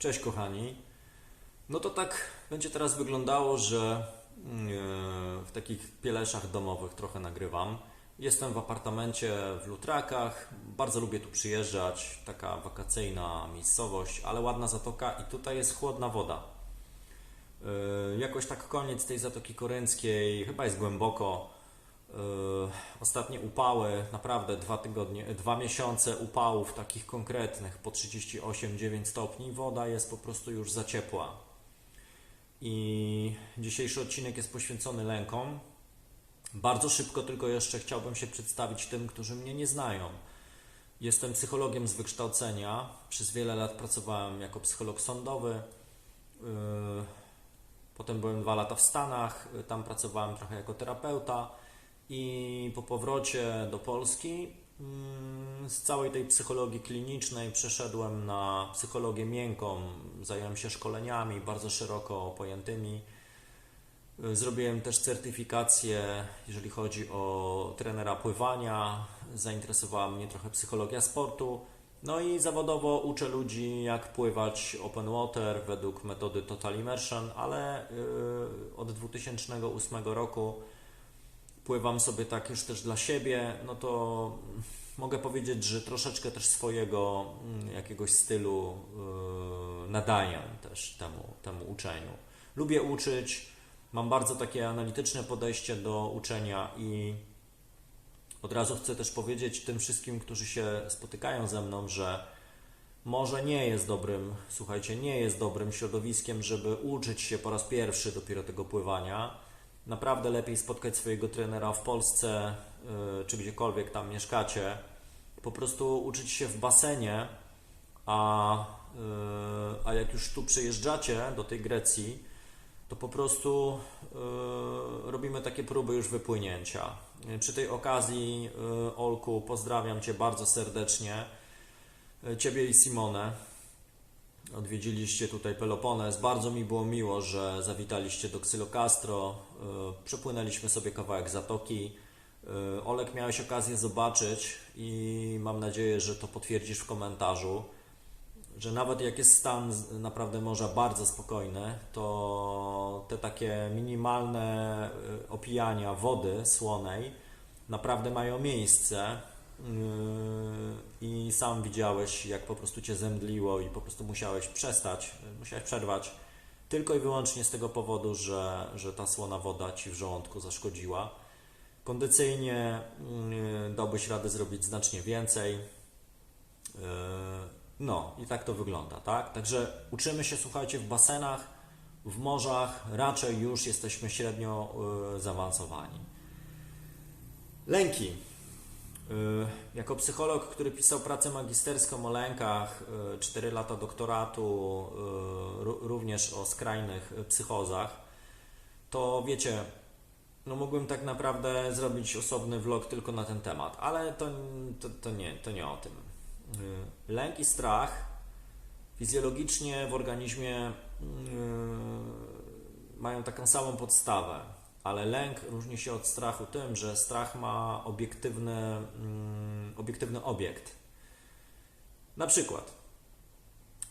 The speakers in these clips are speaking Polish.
Cześć kochani. No to tak będzie teraz wyglądało, że mm, e, w takich pieleszach domowych trochę nagrywam. Jestem w apartamencie w Lutrakach. Bardzo lubię tu przyjeżdżać. Taka wakacyjna miejscowość, ale ładna zatoka i tutaj jest chłodna woda. E, Jakoś tak koniec tej Zatoki Korynckiej, chyba jest głęboko. E, Ostatnie upały, naprawdę dwa tygodnie, dwa miesiące upałów takich konkretnych po 38-9 stopni, woda jest po prostu już za ciepła. I dzisiejszy odcinek jest poświęcony lękom. Bardzo szybko tylko jeszcze chciałbym się przedstawić tym, którzy mnie nie znają. Jestem psychologiem z wykształcenia. Przez wiele lat pracowałem jako psycholog sądowy. Yy, Potem byłem dwa lata w Stanach, tam pracowałem trochę jako terapeuta i po powrocie do Polski mm, z całej tej psychologii klinicznej przeszedłem na psychologię miękką. Zająłem się szkoleniami bardzo szeroko pojętymi. Y, Zrobiłem też certyfikację, jeżeli chodzi o trenera pływania. Zainteresowała mnie trochę psychologia sportu. No i zawodowo uczę ludzi, jak pływać open water według metody Total Immersion, ale yy, od 2008 roku pływam sobie tak już też dla siebie. No to mogę powiedzieć, że troszeczkę też swojego mm, jakiegoś stylu yy, nadaję też temu, temu uczeniu. Lubię uczyć, mam bardzo takie analityczne podejście do uczenia i od razu chcę też powiedzieć tym wszystkim, którzy się spotykają ze mną, że może nie jest dobrym, słuchajcie, nie jest dobrym środowiskiem, żeby uczyć się po raz pierwszy dopiero tego pływania. Naprawdę lepiej spotkać swojego trenera w Polsce, yy, czy gdziekolwiek tam mieszkacie. Po prostu uczyć się w basenie, a, yy, a jak już tu przyjeżdżacie do tej Grecji, to po prostu yy, robimy takie próby już wypłynięcia. Przy tej okazji, Olku, pozdrawiam Cię bardzo serdecznie. Ciebie i Simonę. Odwiedziliście tutaj Pelopones. Bardzo mi było miło, że zawitaliście do Xylocastro. Yy, Przepłynęliśmy sobie kawałek zatoki. Yy, Olek, miałeś okazję zobaczyć i mam nadzieję, że to potwierdzisz w komentarzu że nawet jak jest stan naprawdę morza bardzo spokojny, to te takie minimalne y, opijania wody słonej naprawdę mają miejsce. Yy, I sam widziałeś, jak po prostu cię zemdliło i po prostu musiałeś przestać, y, musiałeś przerwać tylko i wyłącznie z tego powodu, że, że ta słona woda ci w żołądku zaszkodziła. Kondycyjnie yy, dałbyś radę zrobić znacznie więcej. Yy, No i tak to wygląda, tak? Także uczymy się, słuchajcie, w basenach, w morzach, raczej już jesteśmy średnio yy, zaawansowani. Lęki. Yy, Jako psycholog, który pisał pracę magisterską o lękach, 4 lata doktoratu, ró- również o skrajnych y, psychozach, to wiecie, no mógłbym tak naprawdę zrobić osobny vlog tylko na ten temat, ale to, to, to, nie, to nie o tym. Lęk i strach fizjologicznie w organizmie mają taką samą podstawę, ale lęk różni się od strachu tym, że strach ma obiektywny, mm, obiektywny obiekt. Na przykład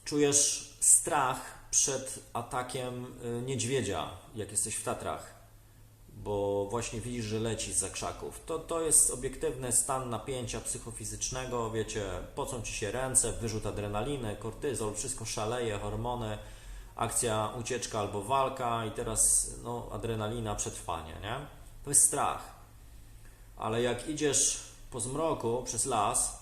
czujesz strach przed atakiem y, niedźwiedzia, jak jesteś w Tatrach bo właśnie widzisz, że leci z krzaków. To, to jest obiektywny stan napięcia psychofizycznego, wiecie, pocą ci się ręce, wyrzut adrenaliny, kortyzol, wszystko szaleje, hormony, akcja ucieczka albo walka i teraz no, adrenalina, przetrwanie, nie? To jest strach. Ale jak idziesz po zmroku przez las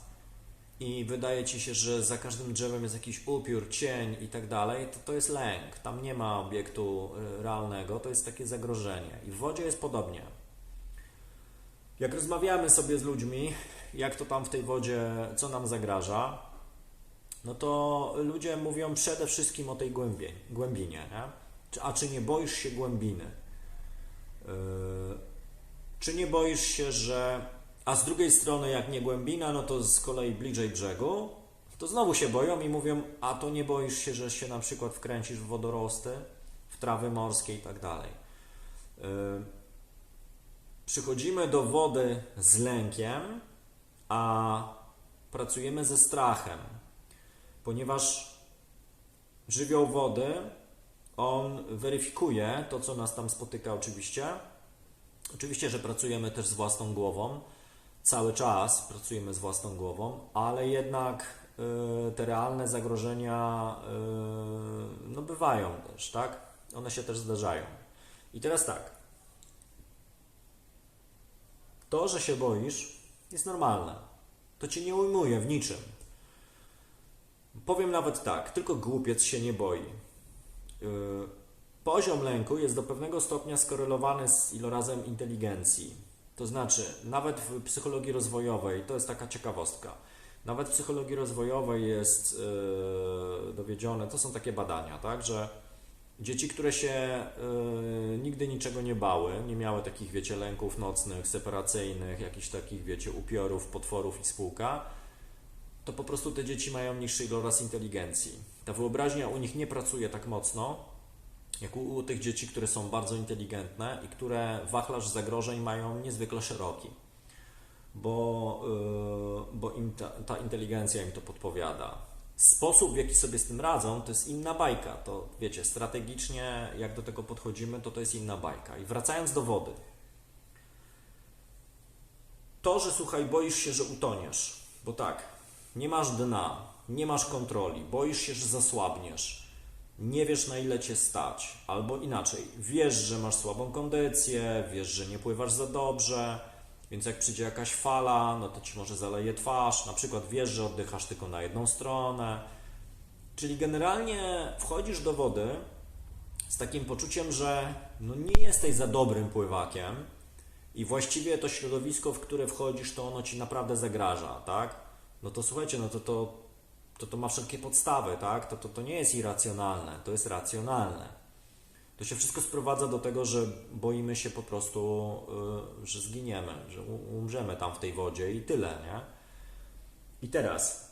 i wydaje ci się, że za każdym drzewem jest jakiś upiór, cień i tak dalej, to to jest lęk. Tam nie ma obiektu y, realnego, to jest takie zagrożenie. I w wodzie jest podobnie. Jak rozmawiamy sobie z ludźmi, jak to tam w tej wodzie, co nam zagraża, no to ludzie mówią przede wszystkim o tej głębie, głębinie. Nie? A czy nie boisz się głębiny? Yy, czy nie boisz się, że. A z drugiej strony, jak nie głębina, no to z kolei bliżej brzegu, to znowu się boją i mówią: A to nie boisz się, że się na przykład wkręcisz w wodorosty, w trawy morskie i tak dalej. Yy, Przychodzimy do wody z lękiem, a pracujemy ze strachem, ponieważ żywioł wody, on weryfikuje to, co nas tam spotyka oczywiście. Oczywiście, że pracujemy też z własną głową. Cały czas pracujemy z własną głową, ale jednak y, te realne zagrożenia y, no bywają też, tak? One się też zdarzają. I teraz tak. To, że się boisz, jest normalne. To cię nie ujmuje w niczym. Powiem nawet tak, tylko głupiec się nie boi. Yy, Poziom lęku jest do pewnego stopnia skorelowany z ilorazem inteligencji. To znaczy, nawet w psychologii rozwojowej, to jest taka ciekawostka, nawet w psychologii rozwojowej jest yy, dowiedzione, to są takie badania, tak, że dzieci, które się yy, nigdy niczego nie bały, nie miały takich, wiecie, lęków nocnych, separacyjnych, jakichś takich, wiecie, upiorów, potworów i spółka, to po prostu te dzieci mają niższy iloraz inteligencji. Ta wyobraźnia u nich nie pracuje tak mocno, jak u, u tych dzieci, które są bardzo inteligentne i które wachlarz zagrożeń mają niezwykle szeroki, bo, yy, bo im ta, ta inteligencja im to podpowiada. Sposób, w jaki sobie z tym radzą, to jest inna bajka. To wiecie, strategicznie, jak do tego podchodzimy, to to jest inna bajka. I wracając do wody. To, że słuchaj, boisz się, że utoniesz, bo tak, nie masz dna, nie masz kontroli, boisz się, że zasłabniesz, nie wiesz na ile cię stać, albo inaczej, wiesz, że masz słabą kondycję, wiesz, że nie pływasz za dobrze, więc jak przyjdzie jakaś fala, no to ci może zaleje twarz, na przykład wiesz, że oddychasz tylko na jedną stronę. Czyli generalnie wchodzisz do wody z takim poczuciem, że no nie jesteś za dobrym pływakiem i właściwie to środowisko, w które wchodzisz, to ono ci naprawdę zagraża, tak? No to słuchajcie, no to to, to, to ma wszelkie podstawy, tak? To, to, to nie jest irracjonalne, to jest racjonalne. To się wszystko sprowadza do tego, że boimy się po prostu, y, że zginiemy, że umrzemy tam w tej wodzie i tyle, nie? I teraz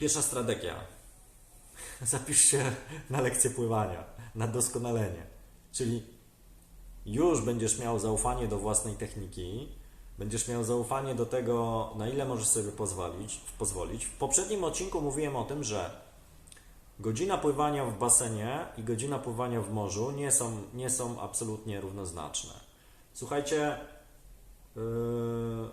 pierwsza strategia. Zapisz się na lekcję pływania, na doskonalenie. Czyli już będziesz miał zaufanie do własnej techniki, będziesz miał zaufanie do tego, na ile możesz sobie pozwolić. pozwolić. W poprzednim odcinku mówiłem o tym, że godzina pływania w basenie i godzina pływania w morzu nie są, nie są absolutnie równoznaczne. Słuchajcie, yy...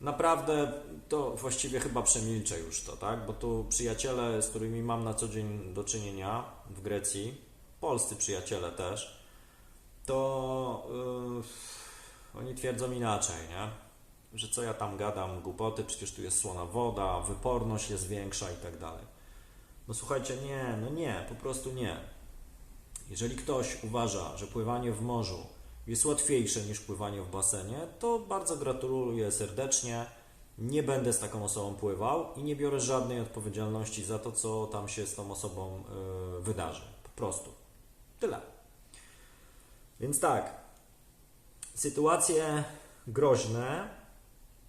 naprawdę to właściwie chyba przemilczę już to, tak? Bo tu przyjaciele, z którymi mam na co dzień do czynienia w Grecji, polscy przyjaciele też, to yy, oni twierdzą inaczej, nie? Że co ja tam gadam, głupoty, przecież tu jest słona woda, wyporność jest większa i tak dalej. No słuchajcie, nie, no nie, po prostu nie. Jeżeli ktoś uważa, że pływanie w morzu jest łatwiejsze niż pływanie w basenie, to bardzo gratuluję serdecznie. Nie będę z taką osobą pływał i nie biorę żadnej odpowiedzialności za to, co tam się z tą osobą yy, wydarzy. Po prostu. Tyle. Więc tak, sytuacje groźne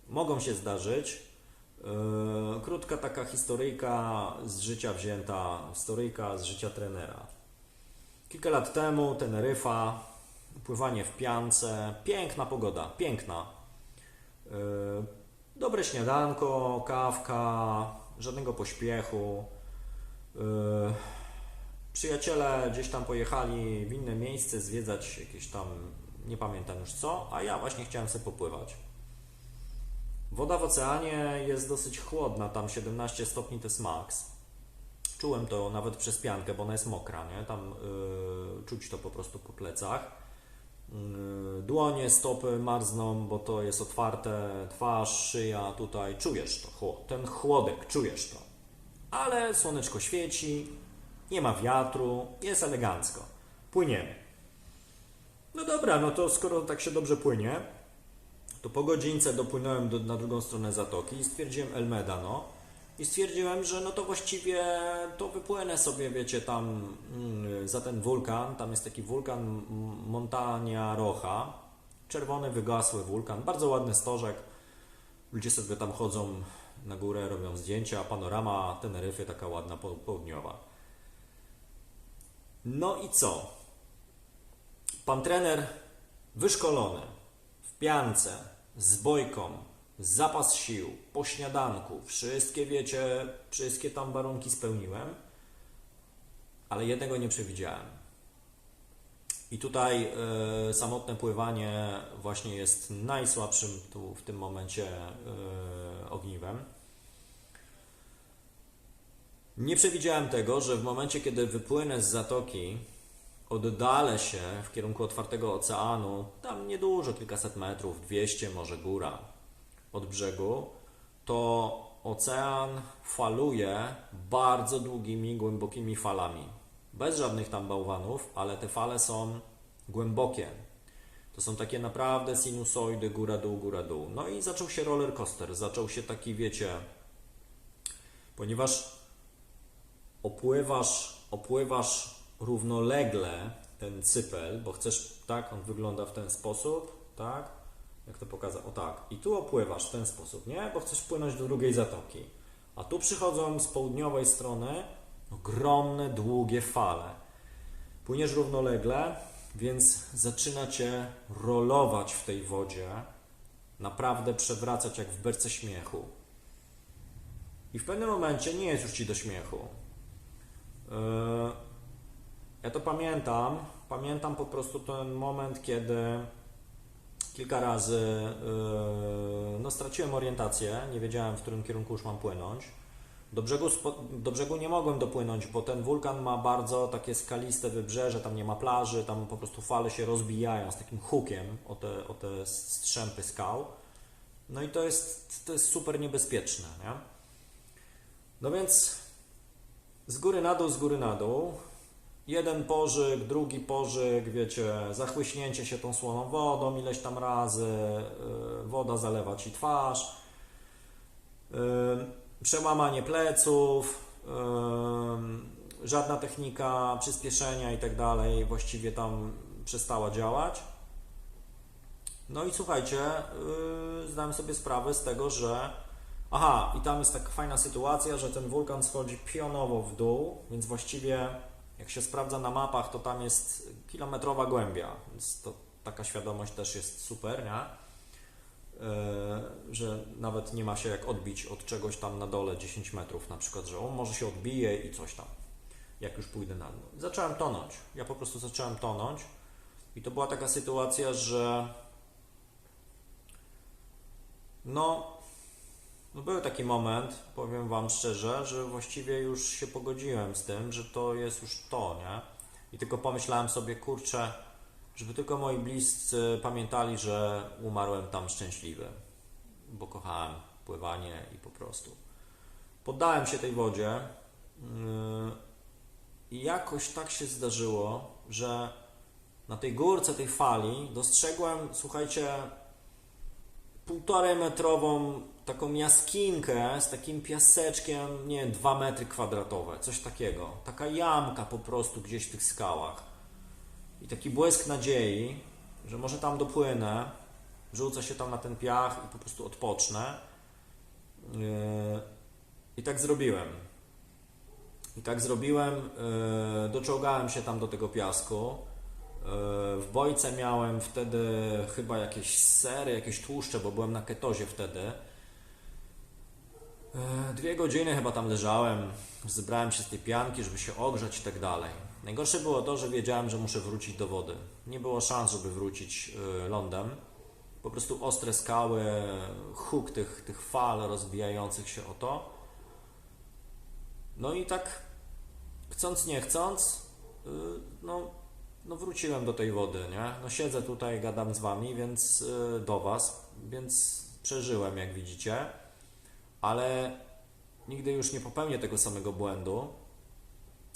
mogą się zdarzyć. Yy, Krótka taka historyjka z życia wzięta, historyjka z życia trenera. Kilka lat temu Teneryfa, pływanie w piance, piękna pogoda, piękna. Yy, Dobre śniadanko, kawka, żadnego pośpiechu. Przyjaciele gdzieś tam pojechali w inne miejsce zwiedzać jakieś tam, nie pamiętam już co, a ja właśnie chciałem sobie popływać. Woda w oceanie jest dosyć chłodna, tam 17 stopni to jest max. Czułem to nawet przez piankę, bo ona jest mokra, nie? Tam yy, czuć to po prostu po plecach. Yy, dłonie, stopy marzną, bo to jest otwarte, twarz, szyja, tutaj czujesz to, ten chłodek, czujesz to. Ale słoneczko świeci, nie ma wiatru, jest elegancko. Płyniemy. No dobra, no to skoro tak się dobrze płynie, to po godzince dopłynąłem do, na drugą stronę zatoki i stwierdziłem Elmeda, no. I stwierdziłem, że no to właściwie to wypłynę sobie, wiecie, tam mm, za ten wulkan. Tam jest taki wulkan Montania Rocha. Czerwony, wygasły wulkan. Bardzo ładny stożek. Ludzie sobie tam chodzą na górę, robią zdjęcia. Panorama Teneryfy taka ładna, po- południowa. No i co? Pan trener wyszkolony w piance, z bojką, zapas sił, po śniadanku, wszystkie wiecie, wszystkie tam warunki spełniłem, ale jednego nie przewidziałem. I tutaj e, samotne pływanie właśnie jest najsłabszym tu w tym momencie e, ogniwem. Nie przewidziałem tego, że w momencie, kiedy wypłynę z zatoki, oddalę się w kierunku otwartego oceanu, tam niedużo, kilkaset metrów, 200 może góra od brzegu, to ocean faluje bardzo długimi, głębokimi falami. Bez żadnych tam bałwanów, ale te fale są głębokie. To są takie naprawdę sinusoidy, góra-dół, góra-dół. No i zaczął się roller coaster, zaczął się taki, wiecie, ponieważ opływasz, opływasz równolegle ten cypel, bo chcesz, tak, on wygląda w ten sposób, tak, jak to pokazać, o tak, i tu opływasz w ten sposób, nie, bo chcesz płynąć do drugiej zatoki, a tu przychodzą z południowej strony ogromne, długie fale. Płyniesz równolegle, więc zaczyna cię rolować w tej wodzie, naprawdę przewracać jak w berce śmiechu. I w pewnym momencie nie jest już ci do śmiechu. Yy, Ja to pamiętam. Pamiętam po prostu ten moment, kiedy kilka razy yy, no, straciłem orientację, nie wiedziałem, w którym kierunku już mam płynąć. Do brzegu, do brzegu nie mogłem dopłynąć, bo ten wulkan ma bardzo takie skaliste wybrzeże, tam nie ma plaży, tam po prostu fale się rozbijają z takim hukiem o te, o te strzępy skał. No i to jest, to jest super niebezpieczne. Nie? No więc z góry na dół, z góry na dół. Jeden pożyg, drugi pożyg, wiecie, zachłyśnięcie się tą słoną wodą ileś tam razy, yy, woda zalewa ci twarz, yy, przełamanie pleców, yy, żadna technika przyspieszenia i tak dalej właściwie tam przestała działać. No i słuchajcie, zdałem sobie sprawę z tego, że Aha, i tam jest taka fajna sytuacja, że ten wulkan schodzi pionowo w dół, więc właściwie jak się sprawdza na mapach, to tam jest kilometrowa głębia, więc to taka świadomość też jest super, nie? Yy, że nawet nie ma się jak odbić od czegoś tam na dole 10 metrów na przykład, że on może się odbije i coś tam, jak już pójdę na dół. Zacząłem tonąć, ja po prostu zacząłem tonąć i to była taka sytuacja, że no no był taki moment, powiem Wam szczerze, że właściwie już się pogodziłem z tym, że to jest już to, nie? I tylko pomyślałem sobie, kurczę, żeby tylko moi bliscy pamiętali, że umarłem tam szczęśliwy, bo kochałem pływanie i po prostu. Poddałem się tej wodzie yy, i jakoś tak się zdarzyło, że na tej górce tej fali dostrzegłem, słuchajcie, półtorej metrową taką jaskinkę z takim piaseczkiem, nie wiem, 2 metry kwadratowe, coś takiego. Taka jamka po prostu gdzieś w tych skałach. I taki błysk nadziei, że może tam dopłynę, rzucę się tam na ten piach i po prostu odpocznę. Yy, I tak zrobiłem. I tak zrobiłem, yy, doczołgałem się tam do tego piasku. W bojce miałem wtedy chyba jakieś sery, jakieś tłuszcze, bo byłem na ketozie wtedy. E, Dwie godziny chyba tam leżałem, zebrałem się z tej pianki, żeby się ogrzać i tak dalej. Najgorsze było to, że wiedziałem, że muszę wrócić do wody. Nie było szans, żeby wrócić e, lądem. Po prostu ostre skały, huk tych, tych fal rozbijających się o to. No i tak chcąc nie chcąc, y, no, no wróciłem do tej wody, nie? No siedzę tutaj, gadam z wami, więc do was, więc przeżyłem, jak widzicie, ale nigdy już nie popełnię tego samego błędu.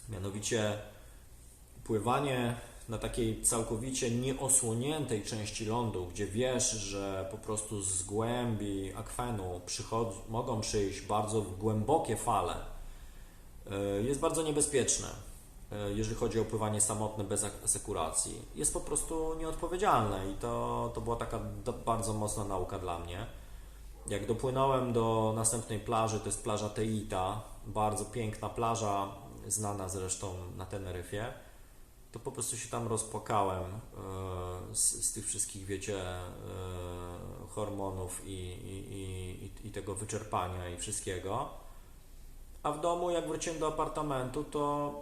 Mianowicie pływanie na takiej całkowicie nieosłoniętej części lądu, gdzie wiesz, że po prostu z głębi akwenu mogą przyjść bardzo głębokie fale, y, jest bardzo niebezpieczne, y, jeżeli chodzi o pływanie samotne bez asekuracji. Jest po prostu nieodpowiedzialne i to, to była taka bardzo mocna nauka dla mnie. Jak dopłynąłem do następnej plaży, to jest plaża Teita, bardzo piękna plaża, znana zresztą na Teneryfie, to po prostu się tam rozpłakałem e, z, z tych wszystkich, wiecie, e, hormonów i, i, i, i tego wyczerpania i wszystkiego. A w domu, jak wróciłem do apartamentu, to,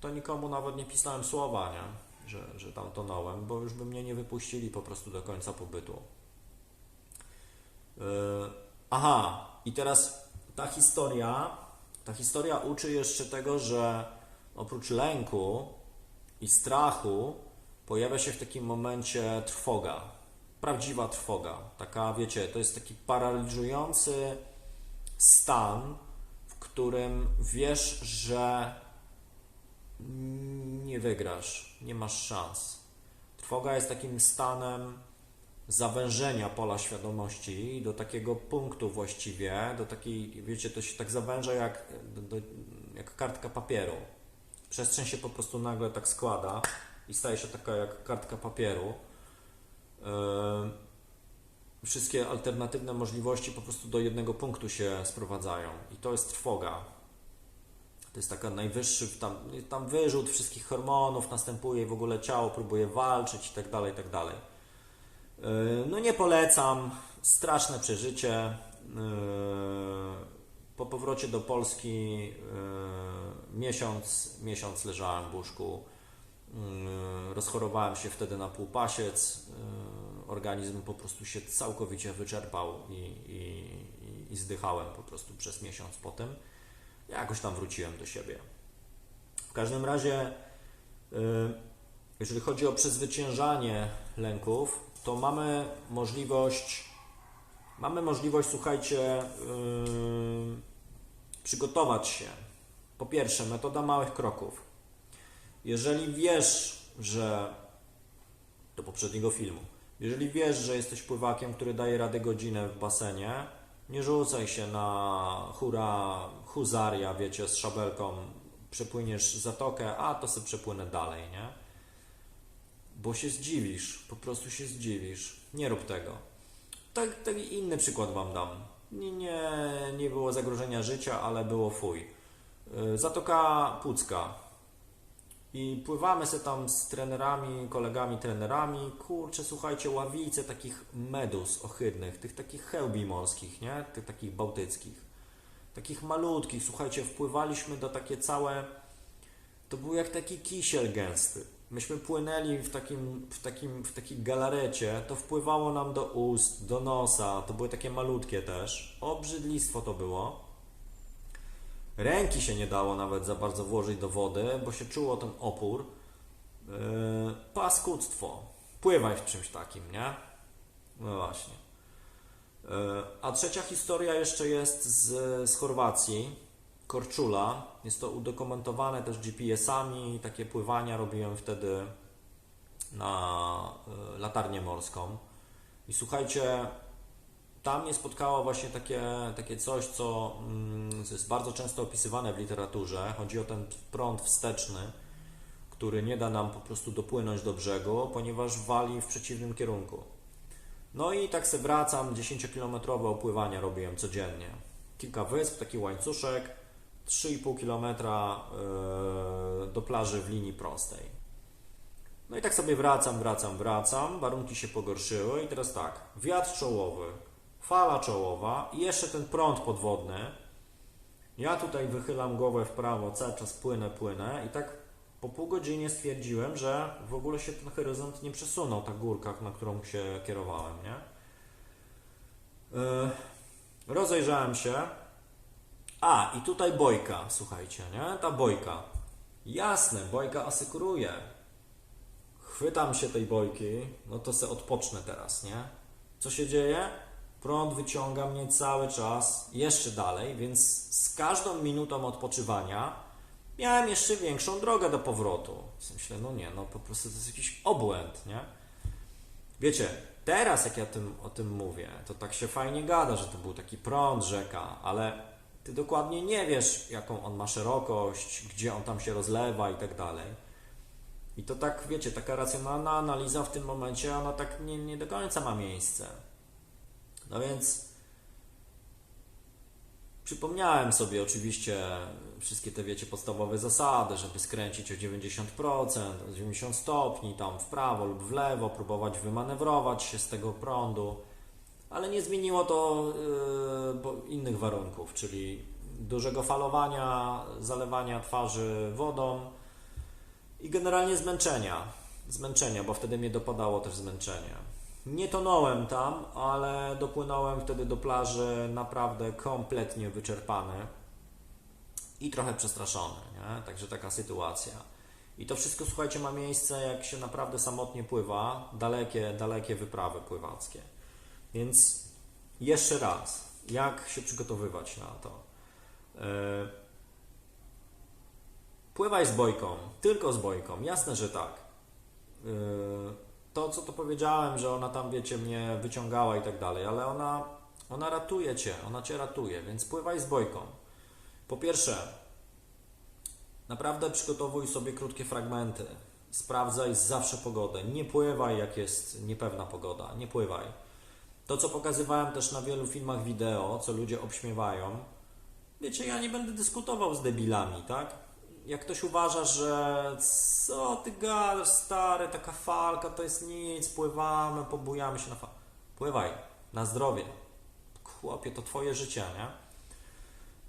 to nikomu nawet nie pisałem słowa, nie? Że, że tam tonąłem, bo już by mnie nie wypuścili po prostu do końca pobytu. Yy, Aha, i teraz ta historia, ta historia uczy jeszcze tego, że oprócz lęku i strachu pojawia się w takim momencie trwoga. Prawdziwa trwoga. Taka, wiecie, to jest taki paraliżujący stan, w którym wiesz, że nie wygrasz, nie masz szans. Trwoga jest takim stanem zawężenia pola świadomości do takiego punktu właściwie, do takiej, wiecie, to się tak zawęża jak, do, jak kartka papieru. Przestrzeń się po prostu nagle tak składa i staje się taka jak kartka papieru. Yy, wszystkie alternatywne możliwości po prostu do jednego punktu się sprowadzają i to jest trwoga. To jest taka najwyższy, tam, tam wyrzut wszystkich hormonów następuje i w ogóle ciało próbuje walczyć i tak dalej, i tak dalej. Yy, No nie polecam, straszne przeżycie. Yy, Po powrocie do Polski yy, miesiąc, miesiąc leżałem w łóżku. Rozchorowałem się wtedy na półpasiec. Organizm po prostu się całkowicie wyczerpał i, i, i- zdychałem po prostu przez miesiąc po tym. Jakoś tam wróciłem do siebie. W każdym razie, jeżeli chodzi o przezwyciężanie lęków, to mamy możliwość, mamy możliwość, słuchajcie, yy, przygotować się. Po pierwsze, metoda małych kroków. Jeżeli wiesz, że do poprzedniego filmu, jeżeli wiesz, że jesteś pływakiem, który daje radę godzinę w basenie, nie rzucaj się na hura, huzaria, wiecie, z szabelką, przepłyniesz zatokę, a to sobie przepłynę dalej, nie? Bo się zdziwisz, po prostu się zdziwisz. Nie rób tego. Tak, taki inny przykład Wam dam. Nie, nie, nie było zagrożenia życia, ale było fuj. Yy, Zatoka Pucka. I pływamy sobie tam z trenerami, kolegami trenerami. Kurczę, słuchajcie, ławice takich medus ohydnych, tych takich chełbi morskich, nie? Tych takich bałtyckich. Takich malutkich, słuchajcie, wpływaliśmy do takie całe. To był jak taki kisiel gęsty. Myśmy płynęli w takim, w takim, w takiej galarecie, to wpływało nam do ust, do nosa, to były takie malutkie też. Obrzydlistwo to było. Ręki się nie dało nawet za bardzo włożyć do wody, bo się czuło ten opór. Yy, paskudztwo. Pływaj w czymś takim, nie? No właśnie. Yy, A trzecia historia jeszcze jest z, z Chorwacji. Korczula. Jest to udokumentowane też GPS-ami. Takie pływania robiłem wtedy na y, latarnię morską. I słuchajcie, tam mnie spotkało właśnie takie, takie coś, co mm, co jest bardzo często opisywane w literaturze. Chodzi o ten prąd wsteczny, który nie da nam po prostu dopłynąć do brzegu, ponieważ wali w przeciwnym kierunku. No i tak se wracam, 10-kilometrowe opływania robiłem codziennie. Kilka wysp, taki łańcuszek, 3,5 km yy, do plaży w linii prostej. No i tak sobie wracam, wracam, wracam, warunki się pogorszyły i teraz tak, wiatr czołowy, fala czołowa i jeszcze ten prąd podwodny. Ja tutaj wychylam głowę w prawo, cały czas płynę, płynę i tak po pół godzinie stwierdziłem, że w ogóle się ten horyzont nie przesunął, ta górka, na którą się kierowałem, nie? Yy, rozejrzałem się. A, i tutaj bojka, słuchajcie, nie? Ta bojka. Jasne, bojka asekuruje. Chwytam się tej bojki, no to se odpocznę teraz, nie? Co się dzieje? Prąd wyciąga mnie cały czas jeszcze dalej, więc z każdą minutą odpoczywania miałem jeszcze większą drogę do powrotu. Myślę, no nie, no po prostu to jest jakiś obłęd, nie? Wiecie, teraz jak ja tym, o tym mówię, to tak się fajnie gada, że to był taki prąd, rzeka, ale ty dokładnie nie wiesz, jaką on ma szerokość, gdzie on tam się rozlewa i tak dalej. I to tak, wiecie, taka racjonalna analiza w tym momencie, ona tak nie, nie do końca ma miejsce. No więc Przypomniałem sobie oczywiście wszystkie te, wiecie, podstawowe zasady, żeby skręcić o 90%, o 90 stopni, tam w prawo lub w lewo, próbować wymanewrować się z tego prądu, ale nie zmieniło to yy, innych warunków, czyli dużego falowania, zalewania twarzy wodą i generalnie zmęczenia. Zmęczenia, bo wtedy mnie dopadało też zmęczenie. Nie tonąłem tam, ale dopłynąłem wtedy do plaży naprawdę kompletnie wyczerpany i trochę przestraszony, nie? Także taka sytuacja. I to wszystko, słuchajcie, ma miejsce, jak się naprawdę samotnie pływa, dalekie, dalekie wyprawy pływackie. Więc jeszcze raz, jak się przygotowywać na to? Yy, Pływaj z bojką, tylko z bojką, jasne, że tak. Yy, To, co to powiedziałem, że ona tam, wiecie, mnie wyciągała i tak dalej, ale ona, ona ratuje cię, ona cię ratuje, więc pływaj z bojką. Po pierwsze, naprawdę przygotowuj sobie krótkie fragmenty. Sprawdzaj zawsze pogodę. Nie pływaj, jak jest niepewna pogoda. Nie pływaj. To, co pokazywałem też na wielu filmach wideo, co ludzie obśmiewają, wiecie, ja nie będę dyskutował z debilami, tak? Jak ktoś uważa, że co ty gadasz, stary, taka falka to jest nic, pływamy, pobujamy się na. Pływaj, na zdrowie. Chłopie, to twoje życie, nie?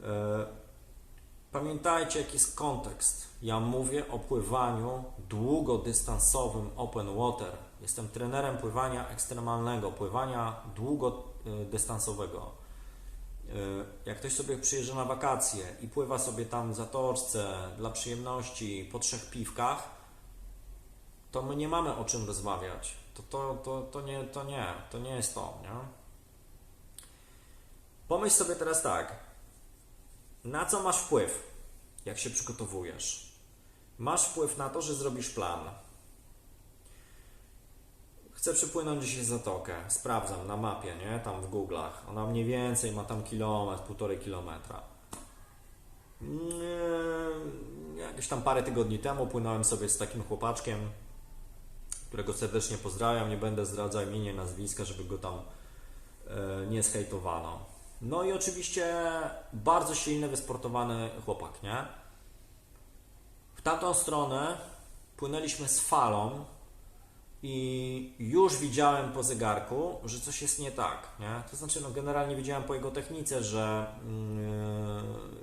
Yy, Pamiętajcie, jaki jest kontekst. Ja mówię o pływaniu długodystansowym open water. Jestem trenerem pływania ekstremalnego, pływania długodystansowego. Yy, Jak ktoś sobie przyjeżdża na wakacje i pływa sobie tam w zatoczce dla przyjemności po trzech piwkach, to my nie mamy o czym rozmawiać. To, to, to, to, nie, to nie, to nie jest to, nie? Pomyśl sobie teraz tak. Na co masz wpływ, jak się przygotowujesz? Masz wpływ na to, że zrobisz plan. Chcę przypłynąć dzisiaj zatokę. Sprawdzam na mapie, nie? Tam w Google'ach. Ona mniej więcej ma tam kilometr, półtorej kilometra. Jakieś tam parę tygodni temu płynąłem sobie z takim chłopaczkiem, którego serdecznie pozdrawiam. Nie będę zdradzał imienia, nazwiska, żeby go tam e, nie zhejtowano. No i oczywiście bardzo silny, wysportowany chłopak, nie? W tamtą stronę płynęliśmy z falą i już widziałem po zegarku, że coś jest nie tak, nie? To znaczy, no generalnie widziałem po jego technice, że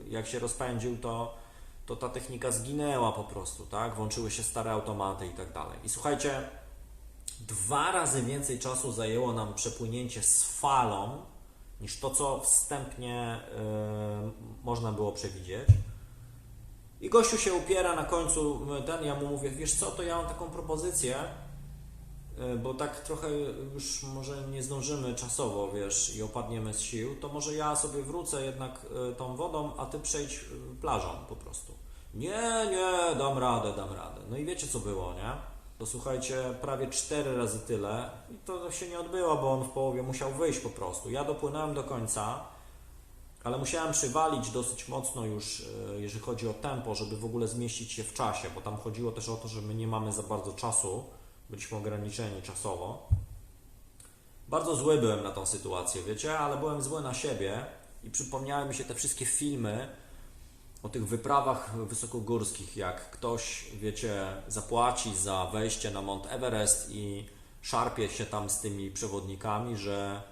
yy, jak się rozpędził, to, to ta technika zginęła po prostu, tak? Włączyły się stare automaty i tak dalej. I słuchajcie, dwa razy więcej czasu zajęło nam przepłynięcie z falą, niż to, co wstępnie y, można było przewidzieć. I gościu się upiera na końcu, ten, ja mu mówię, wiesz co, to ja mam taką propozycję, bo tak trochę już może nie zdążymy czasowo, wiesz, i opadniemy z sił, to może ja sobie wrócę jednak y, tą wodą, a ty przejdź y, plażą po prostu. Nie, nie, dam radę, dam radę. No i wiecie co było, nie? To słuchajcie, prawie cztery razy tyle i to się nie odbyło, bo on w połowie musiał wyjść po prostu. Ja dopłynąłem do końca, ale musiałem przywalić dosyć mocno już, e, jeżeli chodzi o tempo, żeby w ogóle zmieścić się w czasie, bo tam chodziło też o to, że my nie mamy za bardzo czasu, byliśmy ograniczeni czasowo. Bardzo zły byłem na tą sytuację, wiecie, ale byłem zły na siebie i przypomniały mi się te wszystkie filmy, o tych wyprawach wysokogórskich, jak ktoś, wiecie, zapłaci za wejście na Mount Everest i szarpie się tam z tymi przewodnikami, że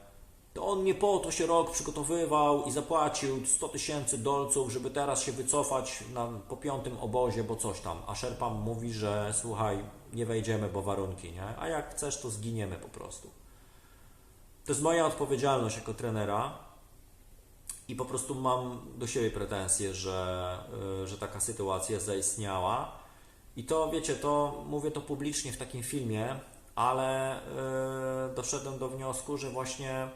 to on nie po to się rok przygotowywał i zapłacił 100 tysięcy dolców, żeby teraz się wycofać na, po piątym obozie, bo coś tam. A Sherpa mówi, że słuchaj, nie wejdziemy, bo warunki, nie? A jak chcesz, to zginiemy po prostu. To jest moja odpowiedzialność jako trenera, i po prostu mam do siebie pretensje, że, y, że taka sytuacja zaistniała. I to wiecie, to mówię to publicznie w takim filmie, ale yy, doszedłem do wniosku, że właśnie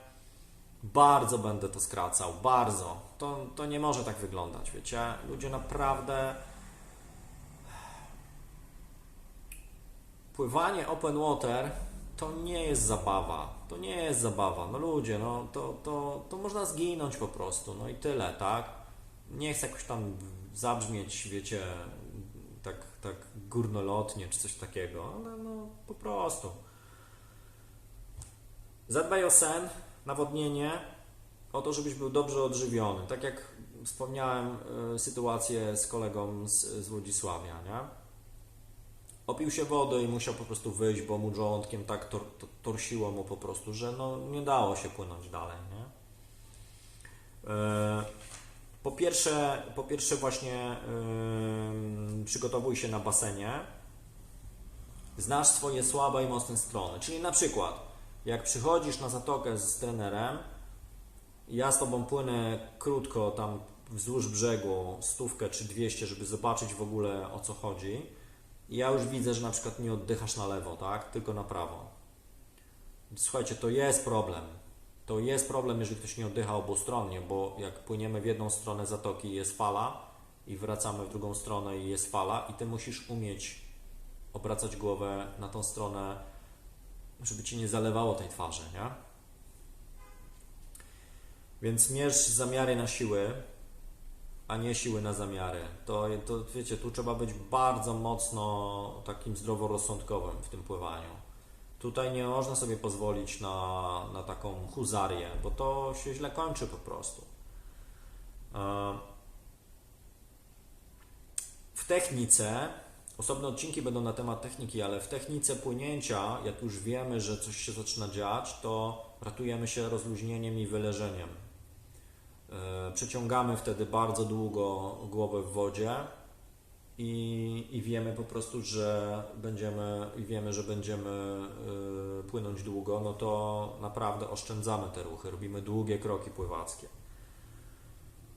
bardzo będę to skracał, bardzo. To, to nie może tak wyglądać, wiecie. Ludzie naprawdę. Pływanie open water to nie jest zabawa. To nie jest zabawa. No ludzie, no to, to, to można zginąć po prostu. No i tyle, tak? Nie chcę jakoś tam zabrzmieć, wiecie, tak, tak górnolotnie czy coś takiego, ale no po prostu. Zadbaj o sen, nawodnienie, o to, żebyś był dobrze odżywiony. Tak jak wspomniałem y, sytuację z kolegą z, z Wodzisławia, nie? Opił się wody i musiał po prostu wyjść, bo mu żołądkiem tak tor, to- torsiło mu po prostu, że no, nie dało się płynąć dalej, nie? E, Po pierwsze, po pierwsze właśnie ym, przygotowuj się na basenie. Znasz swoje słabe i mocne strony. Czyli na przykład, jak przychodzisz na zatokę z trenerem, ja z tobą płynę krótko tam wzdłuż brzegu, stówkę czy 200, żeby zobaczyć w ogóle o co chodzi. Ja już widzę, że na przykład nie oddychasz na lewo, tak? Tylko na prawo. Słuchajcie, to jest problem. To jest problem, jeżeli ktoś nie oddycha obustronnie, bo jak płyniemy w jedną stronę zatoki jest fala i wracamy w drugą stronę i jest fala i ty musisz umieć obracać głowę na tą stronę, żeby ci nie zalewało tej twarzy, nie? Więc mierz zamiary na siły, a nie siły na zamiary. To, to wiecie, tu trzeba być bardzo mocno takim zdroworozsądkowym w tym pływaniu. Tutaj nie można sobie pozwolić na, na taką huzarię, bo to się źle kończy po prostu. E, W technice, osobne odcinki będą na temat techniki, ale w technice płynięcia, jak już wiemy, że coś się zaczyna dziać, to ratujemy się rozluźnieniem i wyleżeniem. E, Przeciągamy wtedy bardzo długo głowę w wodzie i, i wiemy po prostu, że będziemy, i wiemy, że będziemy y, płynąć długo, no to naprawdę oszczędzamy te ruchy, robimy długie kroki pływackie.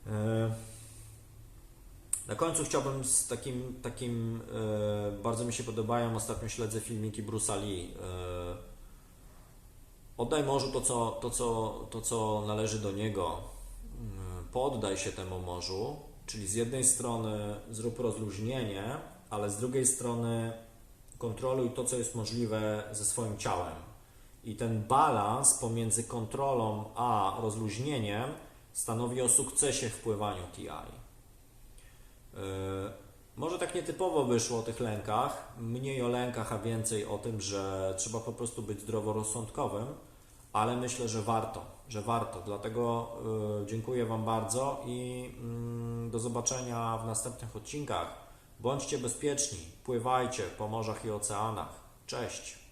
Y, na końcu chciałbym z takim, takim bardzo mi się podobają, ostatnio śledzę filmiki Bruce'a Lee. Oddaj morzu to co, to, co, to, co należy do niego. Poddaj się temu morzu, czyli z jednej strony zrób rozluźnienie, ale z drugiej strony kontroluj to, co jest możliwe ze swoim ciałem. I ten balans pomiędzy kontrolą a rozluźnieniem stanowi o sukcesie w pływaniu TI. Yy, Może tak nietypowo wyszło o tych lękach, mniej o lękach, a więcej o tym, że trzeba po prostu być zdroworozsądkowym, ale myślę, że warto, że warto. Dlatego yy, dziękuję Wam bardzo i mm, do zobaczenia w następnych odcinkach. Bądźcie bezpieczni, pływajcie po morzach i oceanach. Cześć!